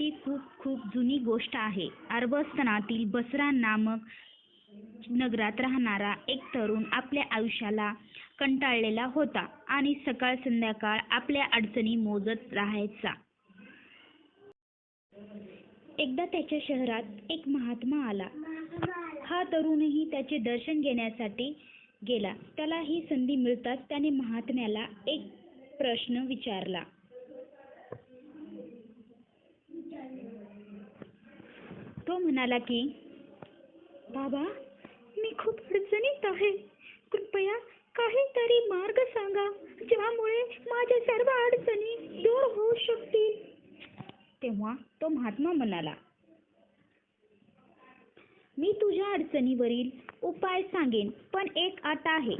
ही खूप खूप जुनी गोष्ट आहे. अरबस्थानातील बसरा नामक नगरात राहणारा एक तरुण आपल्या आयुष्याला कंटाळलेला होता आणि सकाळ संध्याकाळ आपल्या अडचणी मोजत राहायचा. एकदा त्याच्या शहरात एक महात्मा आला. हा तरुणही त्याचे दर्शन घेण्यासाठी गेला. त्याला ही संधी मिळताच त्याने महात्म्याला एक प्रश्न विचारला. तो म्हणाला की बाबा मी खूप अडचणीत आहे. कृपया काहीतरी मार्ग सांगा ज्यामुळे माझ्या सर्व अडचणी दूर होऊ शकतील. तेव्हा तो महात्मा म्हणाला मी तुझ्या अडचणीवरील उपाय सांगेन पण एक अट आहे.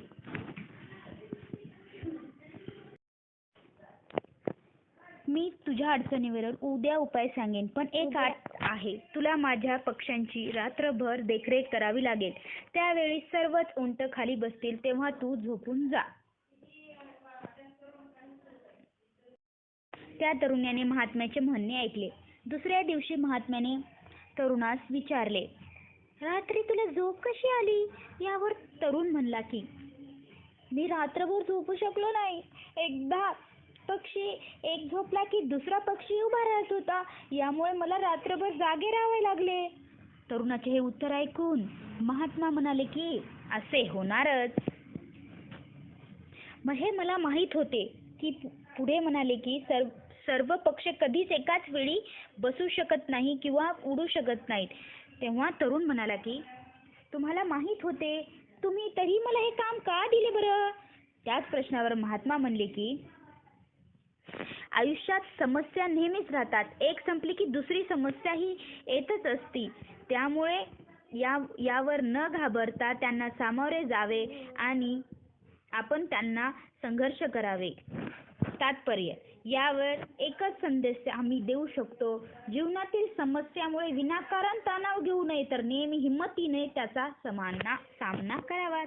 मी तुझ्या अडचणीवर उद्या उपाय सांगेन पण एक अट आहे. तुला माझ्या पक्ष्यांची रात्रभर देखरेख करावी लागेल. त्यावेळी सर्वच उंट खाली बसतील तेव्हा तू झोपून जा. त्या तरुणाने महात्म्याचे म्हणणे ऐकले. दुसऱ्या दिवशी महात्म्याने तरुणास विचारले रात्री तुला झोप कशी आली? यावर तरुण म्हणला की मी रात्रभर झोपू शकलो नाही. एकदा पक्षी एक झोपला की दुसरा पक्षी उभा राहत होता. यामुळे मला रात्रभर जागे राहावे लागले. तरुणाचे हे उत्तर ऐकून महात्मा म्हणाले की असे होणारच. मग हे मला माहीत होते की पुढे म्हणाले की सर्व सर्व पक्ष कधीच एकाच वेळी बसू शकत नाही किंवा उडू शकत नाहीत. तेव्हा तरुण म्हणाला की तुम्हाला माहीत होते. तुम्ही तरी मला हे काम का दिले बरं? त्याच प्रश्नावर महात्मा म्हणले की आयुष्यात समस्या नेहमीच राहतात. एक संपली की दुसरी समस्या ही येतच असती. त्यामुळे या यावर न घाबरता त्यांना सामोरे जावे आणि आपण त्यांना संघर्ष करावे. तात्पर्य यावर एकच संदेश आम्ही देऊ शकतो. जीवनातील समस्यामुळे विनाकारण तणाव घेऊ नये तर नेहमी हिंमतीने त्याचा समाना सामना करावा.